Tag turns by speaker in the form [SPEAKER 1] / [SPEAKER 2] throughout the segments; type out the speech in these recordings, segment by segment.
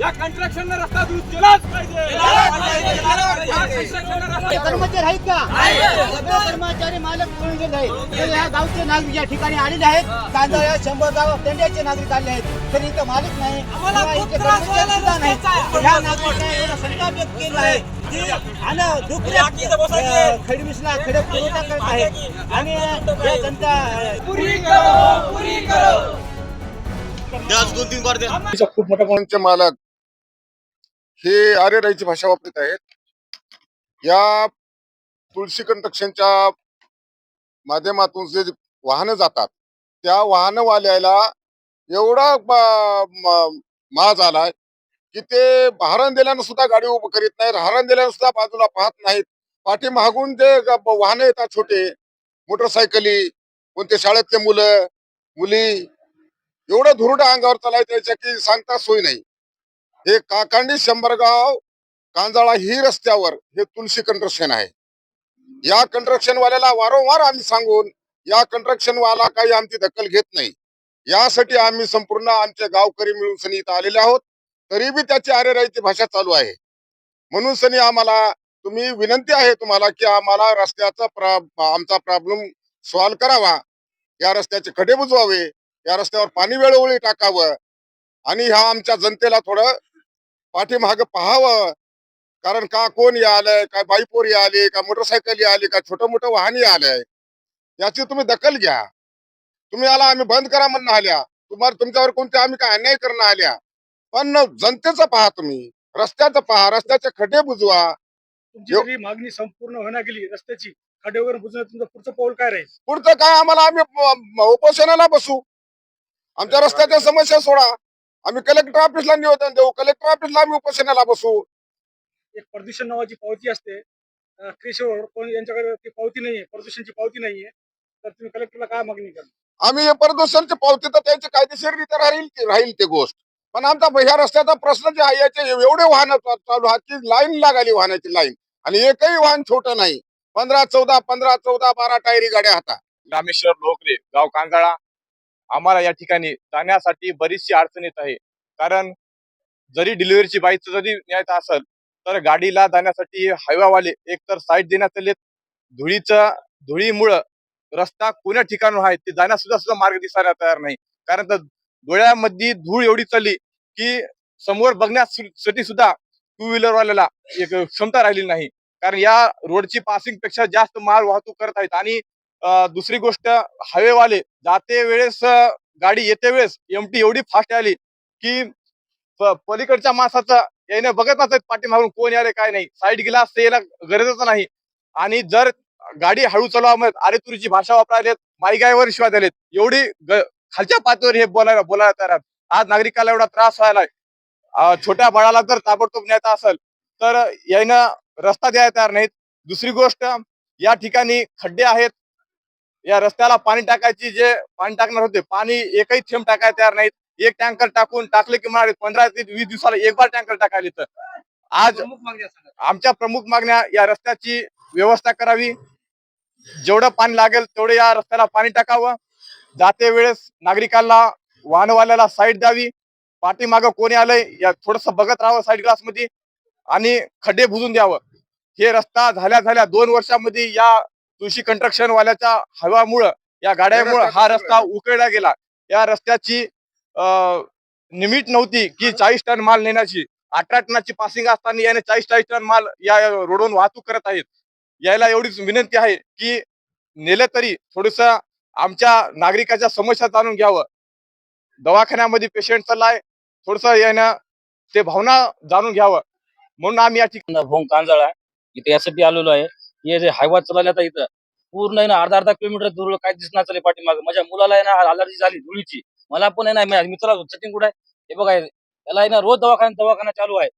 [SPEAKER 1] या कंस्ट्रक्शन रस्ता दुरुस्त केलाच पाहिजे.
[SPEAKER 2] कर्मचारी आहेत का? कर्मचारी मालक गेले आहेत. या गावचे नागरिक या ठिकाणी आलेले आहेत. तांदळ या शंभर गाव पेंड्याचे नागरिक आले आहेत. तरी इथं मालक नाही. या नागरिकांनी एवढा संताप व्यक्त केला आहे. खडवीसला खडक पुरवठा करत आहे आणि जनता
[SPEAKER 1] पुरी करो पुरी करो.
[SPEAKER 3] खूप मोठ्या प्रमाणाचे मालक हे आर्यराईची भाषा वापरत आहेत. या तुळशी कंस्ट्रक्शनच्या माध्यमातून जे वाहनं जातात त्या वाहनवाल्याला एवढा माज आलाय की ते हरण दिल्यानं सुद्धा गाडी उभं करीत नाहीत हरण दिल्यानं सुद्धा बाजूला पाहत नाहीत. पाठीमागून जे वाहनं येतात छोटे मोटरसायकली कोणते शाळेतले मुलं मुली एवढं धुरडं अंगावर चालायचं याच्या की सांगता सोय नाही. हे काकांडी शंभरगाव कांजाळा ही रस्त्यावर हे तुलसी कंस्ट्रक्शन आहे. या कंस्ट्रक्शन वाल्याला वारंवार आम्ही सांगून या कंस्ट्रक्शन वाला काही आमची दखल घेत नाही. यासाठी आम्ही संपूर्ण आमचे गावकरी मिळून सनी इथं आलेले आहोत. तरी बी त्याची आरेराईची भाषा चालू आहे. म्हणून सनी आम्हाला तुम्ही विनंती आहे तुम्हाला की आम्हाला रस्त्याचा प्रा- आमचा प्रॉब्लेम सॉल्व्ह करावा. या रस्त्याचे खडे बुजवावे. या रस्त्यावर पाणी वेळोवेळी टाकावं आणि ह्या आमच्या जनतेला थोडं पाठीमाग पाहावं. कारण का कोण या आलंय काय बाईपोर या आली का मोटरसायकल या आली का छोटं मोठं वाहन या आलंय याची तुम्ही दखल घ्या. तुम्ही आला आम्ही बंद करा म्हणणं आल्या. तुम्हाला तुमच्यावर कोणते आम्ही काय अन्याय करणं आल्या. पण जनतेचं पहा तुम्ही. रस्त्याचं पहा रस्त्याचे खड्डे बुजवा.
[SPEAKER 4] तुमची मागणी संपूर्ण होण्या गेली रस्त्याची खडे वगैरे बुजवण्यात तुमचं पुढचं पाऊल काय राहील?
[SPEAKER 3] पुढचं काय? आम्हाला आम्ही उपोषणाला बसू. आमच्या रस्त्याच्या समस्या सोडा. आम्ही कलेक्टर ऑफिसला निवेदन देऊ. कलेक्टर ऑफिसला आम्ही उपोषणाला बसू.
[SPEAKER 4] एक प्रदूषण नावाची पावती असते. यांच्याकडे ती पावती नाहीये. प्रदूषणची पावती नाहीये. तर तुम्ही कलेक्टरला काय मागणी करा
[SPEAKER 3] आम्ही हे प्रदूषणची पावती तर त्यांची कायदेशीररित्या राहील ती- राहील ते गोष्ट. पण आमचा ह्या रस्त्याचा प्रश्न जे आहे याचे एवढे वाहन चालू आहेत की लाईन लागाली वाहनाची लाईन. आणि एकही वाहन छोटं नाही. पंधरा चौदा पंधरा चौदा बारा टायरी गाड्या हातात
[SPEAKER 5] रामेश्वर लोकरे गाव कांजाळा. आम्हाला या ठिकाणी जाण्यासाठी बरीचशी अडचण येत आहे. कारण जरी डिलिव्हरीची बाईक जरी न्यायचं असेल तर गाडीला जाण्यासाठी हायवावाले एकतर साईड देण्यात आलेत. धुळीचं धुळीमुळं रस्ता कोण्या ठिकाणून आहे ते जाण्यास सुद्धा सुद्धा मार्ग दिसायला तयार नाही. कारण तर डोळ्यामध्ये धूळ एवढी चालली की समोर बघण्यासाठी सुद्धा टू व्हीलरवाल्याला एक क्षमता राहिली नाही. कारण या रोडची पासिंगपेक्षा जास्त माल वाहतूक करत आहेत आणि दुसरी गोष्ट हायवेवाले जाते वेळेस गाडी येते वेळेस एमटी एवढी फास्ट आली की पलीकडच्या माणसाचं याने बघत नसत पाठीमागून कोण याले काय नाही. साईड गेला असते गरजच नाही. आणि जर गाडी हळू चालवा मग अरे तुरीची भाषा वापरायलेत माईगायवर शिवाय दिलेत. एवढी खालच्या पातळीवर हे बोलायला बोलायला तयार आज नागरिकाला एवढा त्रास व्हायलाय छोट्या बाळाला जर ताबडतोब न्यायचा असेल तर यानं रस्ता द्यायला तयार नाहीत. दुसरी गोष्ट या ठिकाणी खड्डे आहेत. या रस्त्याला पाणी टाकायची जे पाणी टाकणार होते पाणी एकही थेंब टाकायला तयार नाहीत. एक टँकर टाकून टाकले की म्हणाले पंधरा ते वीस दिवसाला एक बार टँकर टाकायला तर आज आमच्या प्रमुख मागण्या या रस्त्याची व्यवस्था करावी. जेवढं पाणी लागेल तेवढं या रस्त्याला पाणी टाकावं. जाते वेळेस नागरिकांना वाहनवाल्याला साईड द्यावी. पाठीमागं कोणी आलंय या थोडस बघत राहावं साईड ग्लासमध्ये आणि खड्डे बुजून द्यावं. हे रस्ता झाल्या झाल्या दोन वर्षामध्ये या तुळशी कंस्ट्रक्शन वाल्याच्या हवामुळं या गाड्यामुळं हा रस्ता उकळला गेला. या रस्त्याची अं, निमिट नव्हती की चाळीस टन माल नेण्याची. अठरा टनाची पासिंग असताना याने चाळीस चाळीस टन माल या रोडवरून वाहतूक करत आहेत. यायला एवढीच विनंती आहे की नेलं तरी थोडस आमच्या नागरिकाच्या समस्या जाणून घ्यावं. दवाखान्यामध्ये पेशंट चाललाय थोडस यानं ते भावना जाणून घ्यावं. म्हणून आम्ही या ठिकाणी
[SPEAKER 6] भोंग कांजाळा इथे यासाठी आलेलो आहे. हे जे हायवा चालवले आता इथं पूर्ण आहे ना अर्धा अर्धा किलोमीटर दूर काय दिसणार चालले पाठीमाग. माझ्या मुलाला आहे ना अलर्जी झाली धुळीची. मला पण आहे ना मित्राला सचिन कुठे आहे? हे बघा याला आहे ना रोज दवाखाना दवाखाना चालू आहे.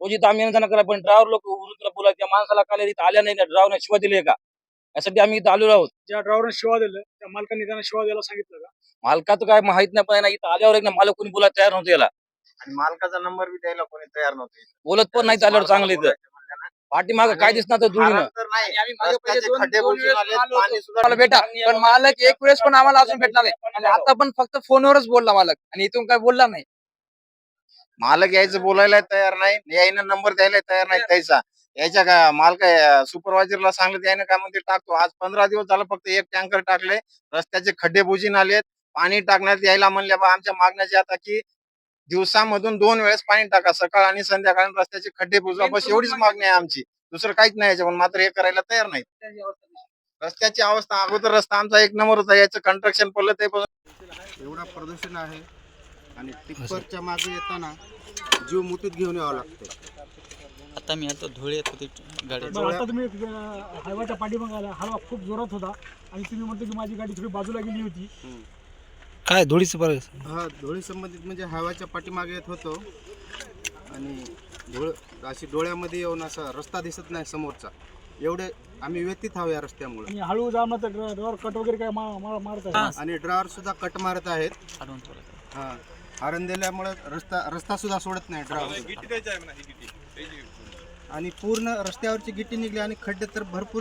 [SPEAKER 6] रोज इथं आम्ही येणं जाणं करा पण ड्रायव्हर लोक उरून बोला त्या माणसाला काल इथं आल्या नाही ड्रायव्हरने शिवाय दिले का? यासाठी आम्ही इथं आलेलो आहोत.
[SPEAKER 4] ज्या ड्रायव्हरने शिवा दिलं त्या मालकांनी त्यांना शिवा द्यायला सांगितलं का?
[SPEAKER 6] मालकाचं काय माहीत नाही पण आहे ना इथं आल्यावर एक ना मालक कोणी बोलायला तयार नव्हतं याला.
[SPEAKER 7] आणि मालकाचा नंबर बी द्यायला कोणी तयार नव्हते
[SPEAKER 6] बोलत पण नाही आल्यावर चांगलं इथं. पाठीमाग काय दिसणार तर
[SPEAKER 7] सुद्धा
[SPEAKER 8] मला भेटा पण मालक एक वेळेस पण आम्हाला अजून भेटला नाही. आणि आता पण फक्त फोनवरच बोलला मालक. आणि इथून काय बोलला नाही.
[SPEAKER 7] मालक यायचं बोलायला तयार नाही. यायनं नंबर द्यायला तयार नाही त्याचा यायच्या का मालक सुपरवायझरला सांगलं त्याने काय म्हणते टाकतो. आज पंधरा दिवस झालं फक्त एक टँकर टाकले. रस्त्याचे खड्डे बुजीन आलेत. पाणी टाकण्यात यायला म्हणले बा आमच्या मागण्याची आता की दिवसामधून दोन वेळेस पाणी टाका सकाळ आणि संध्याकाळ रस्त्याचे खड्डे बुजवा. बस एवढीच मागणी आहे आमची. दुसरं काहीच नाही याच्या पण मात्र हे करायला तयार नाही. रस्त्याची अवस्था अगोदर रस्ता आमचा एक नंबर होता याचं कंस्ट्रक्शन पडलं ते
[SPEAKER 2] एवढा प्रदूषण आहे आणि टिप्परच्या मागे येताना जीव मुठीत घेऊन यावं लागतं.
[SPEAKER 8] आता मी आता धुळे येत होते गाडी
[SPEAKER 4] आता तुम्ही हायवाच्या पाठीमागे आला. हलवा खूप जोरात होता. आणि तुम्ही म्हणतो की माझी गाडी थोडी बाजूला गेली होती.
[SPEAKER 8] काय धुळीचं बरं
[SPEAKER 2] हा धुळी संबंधित म्हणजे हवाच्या पाठीमागे येत होतो. आणि धुळ अशी डोळ्यामध्ये येऊन असा रस्ता दिसत नाही समोरचा. एवढे आम्ही व्यतीत आहो या रस्त्यामुळे.
[SPEAKER 4] आणि हळू जा तर ड्रायव्हर कट वगैरे काय मा- मा- मारत आहे?
[SPEAKER 2] आणि ड्रायव्हर सुद्धा कट मारत आहेत. हा. हरण दिल्यामुळे रस्ता रस्ता सुद्धा सोडत नाही ड्रायव्हर आणि पूर्ण रस्त्यावरची गिट्टी निघली आणि खड्डे तर भरपूर